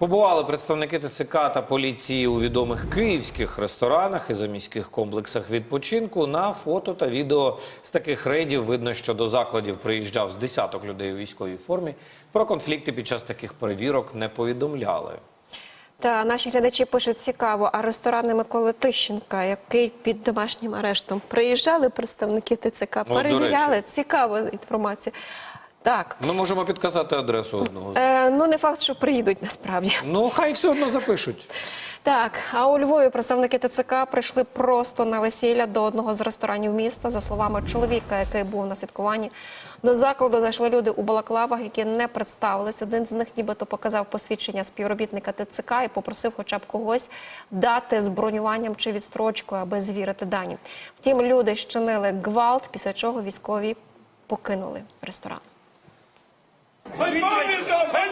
Побували представники ТЦК та поліції у відомих київських ресторанах і заміських комплексах відпочинку. На фото та відео з таких рейдів видно, що до закладів приїжджав з десяток людей у військовій формі. Про конфлікти під час таких перевірок не повідомляли. Та наші глядачі пишуть цікаво, а ресторани Миколи Тищенка, який під домашнім арештом, приїжджали представники ТЦК, перевіряли. речі. Цікава інформація. Так. Ми можемо підказати адресу одного. Е, ну, не факт, що приїдуть насправді. Ну, хай все одно запишуть. Так, а у Львові представники ТЦК прийшли просто на весілля до одного з ресторанів міста. За словами чоловіка, який був на святкуванні, до закладу зайшли люди у балаклавах, які не представились. Один з них нібито показав посвідчення співробітника ТЦК і попросив хоча б когось дати з бронюванням чи відстрочкою, аби звірити дані. Втім, люди щинили гвалт, після чого військові покинули ресторан. Hadi, is Hadi,